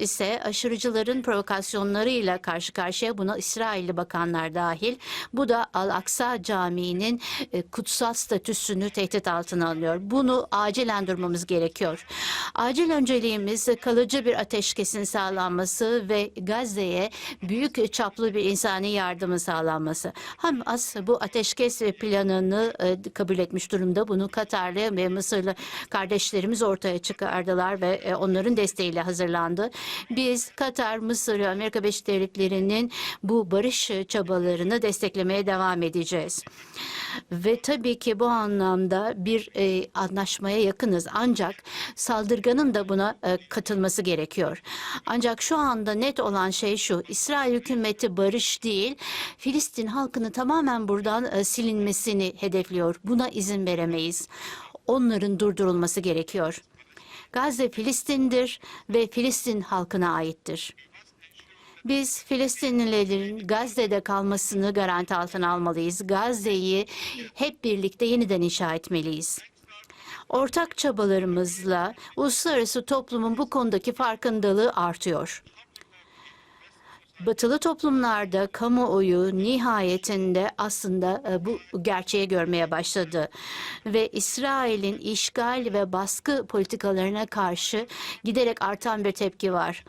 ise aşırıcıların provokasyonlarıyla karşı karşıya buna İsrailli bakanlar dahil. Bu da Al-Aksa Camii'nin e, kutsal statüsünü tehdit altına alıyor. Bunu acilen durmamız gerekiyor. Acil önceliğimiz kalıcı bir ateşkesin sağlanması ve Gazze'ye büyük çaplı bir insani yardımın sağlanması. Hamas bu ateşkes planını e, kabul etmiş durumda. Bunu Katarlı ve Mısırlı kardeşlerimiz ortaya çıkardılar ve e, onların desteğiyle hazırlandı. Biz Katar, Mısır ve Amerika Birleşik Devletleri'nin bu barış çabalarını desteklemeye devam edeceğiz. Ve tabii ki bu anlamda bir e, anlaşmaya yakınız. Ancak saldırganın da buna e, katılması gerekiyor. Ancak şu anda net olan şey şu. İsrail hükümeti barış değil, Filistin halkını tamamen buradan e, silinmesini hedefliyor. Buna izin veremeyiz. Onların durdurulması gerekiyor. Gazze Filistin'dir ve Filistin halkına aittir. Biz Filistinlilerin Gazze'de kalmasını garanti altına almalıyız. Gazze'yi hep birlikte yeniden inşa etmeliyiz. Ortak çabalarımızla uluslararası toplumun bu konudaki farkındalığı artıyor. Batılı toplumlarda kamuoyu nihayetinde aslında e, bu gerçeği görmeye başladı. Ve İsrail'in işgal ve baskı politikalarına karşı giderek artan bir tepki var.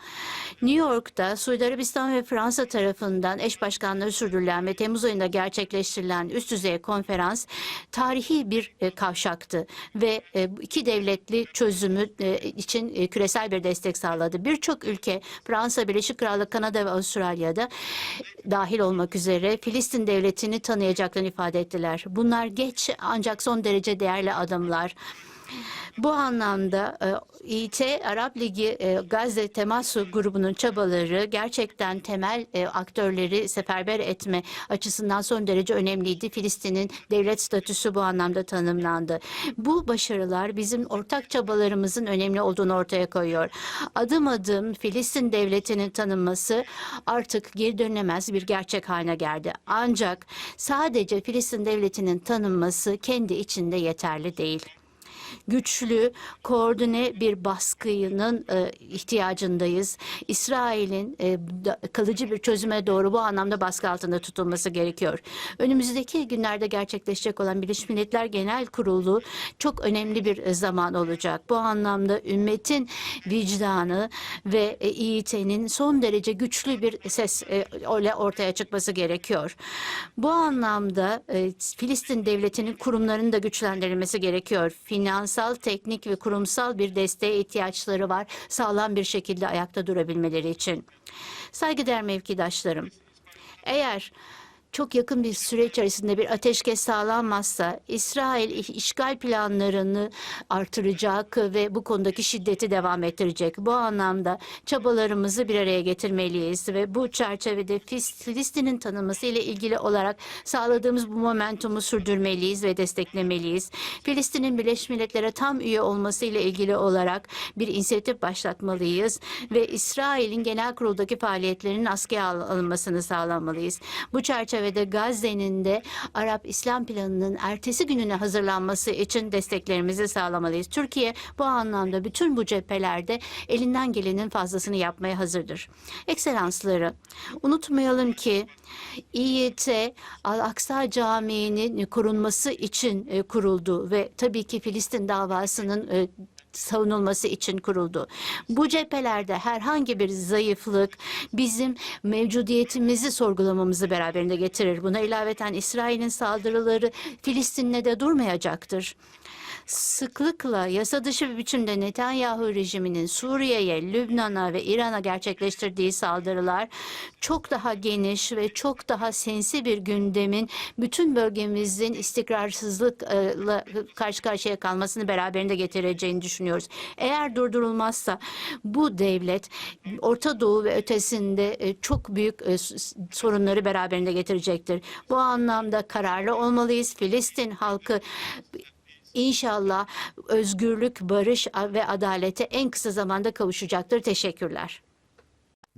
New York'ta Suudi Arabistan ve Fransa tarafından eş başkanlığı sürdürülen ve Temmuz ayında gerçekleştirilen üst düzey konferans tarihi bir e, kavşaktı ve e, iki devletli çözümü için küresel bir destek sağladı. Birçok ülke Fransa, Birleşik Krallık, Kanada ve Avustralya'da dahil olmak üzere Filistin devletini tanıyacaklarını ifade ettiler. Bunlar geç ancak son derece değerli adımlar. Bu anlamda e, İT Arap Ligi e, Gazze Temasu grubunun çabaları gerçekten temel e, aktörleri seferber etme açısından son derece önemliydi. Filistin'in devlet statüsü bu anlamda tanımlandı. Bu başarılar bizim ortak çabalarımızın önemli olduğunu ortaya koyuyor. Adım adım Filistin devletinin tanınması artık geri dönülemez bir gerçek haline geldi. Ancak sadece Filistin devletinin tanınması kendi içinde yeterli değil güçlü, koordine bir baskının e, ihtiyacındayız. İsrail'in e, kalıcı bir çözüme doğru bu anlamda baskı altında tutulması gerekiyor. Önümüzdeki günlerde gerçekleşecek olan Birleşmiş Milletler Genel Kurulu çok önemli bir e, zaman olacak. Bu anlamda ümmetin vicdanı ve e, İİT'nin son derece güçlü bir ses e, öyle ortaya çıkması gerekiyor. Bu anlamda e, Filistin devletinin kurumlarının da güçlendirilmesi gerekiyor. Finansal, teknik ve kurumsal bir desteğe ihtiyaçları var sağlam bir şekilde ayakta durabilmeleri için. Saygıdeğer mevkidaşlarım, eğer çok yakın bir süre içerisinde bir ateşkes sağlanmazsa İsrail işgal planlarını artıracak ve bu konudaki şiddeti devam ettirecek. Bu anlamda çabalarımızı bir araya getirmeliyiz ve bu çerçevede Filistin'in tanınması ile ilgili olarak sağladığımız bu momentumu sürdürmeliyiz ve desteklemeliyiz. Filistin'in Birleşmiş Milletler'e tam üye olması ile ilgili olarak bir inisiyatif başlatmalıyız ve İsrail'in genel kuruldaki faaliyetlerinin askıya alınmasını sağlamalıyız. Bu çerçevede Gazze'nin de Arap İslam planının ertesi gününe hazırlanması için desteklerimizi sağlamalıyız. Türkiye bu anlamda bütün bu cephelerde elinden gelenin fazlasını yapmaya hazırdır. Ekselansları, unutmayalım ki İYT Al-Aksa Camii'nin korunması için e, kuruldu ve tabii ki Filistin davasının e, savunulması için kuruldu. Bu cephelerde herhangi bir zayıflık bizim mevcudiyetimizi sorgulamamızı beraberinde getirir. Buna ilaveten İsrail'in saldırıları Filistin'le de durmayacaktır sıklıkla yasa dışı bir biçimde Netanyahu rejiminin Suriye'ye, Lübnan'a ve İran'a gerçekleştirdiği saldırılar çok daha geniş ve çok daha sensi bir gündemin bütün bölgemizin istikrarsızlıkla karşı karşıya kalmasını beraberinde getireceğini düşünüyoruz. Eğer durdurulmazsa bu devlet Orta Doğu ve ötesinde e, çok büyük e, sorunları beraberinde getirecektir. Bu anlamda kararlı olmalıyız. Filistin halkı İnşallah özgürlük, barış ve adalete en kısa zamanda kavuşacaktır. Teşekkürler.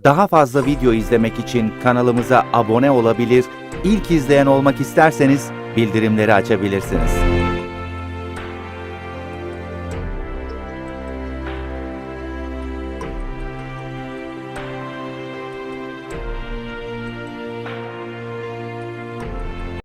Daha fazla video izlemek için kanalımıza abone olabilir, ilk izleyen olmak isterseniz bildirimleri açabilirsiniz.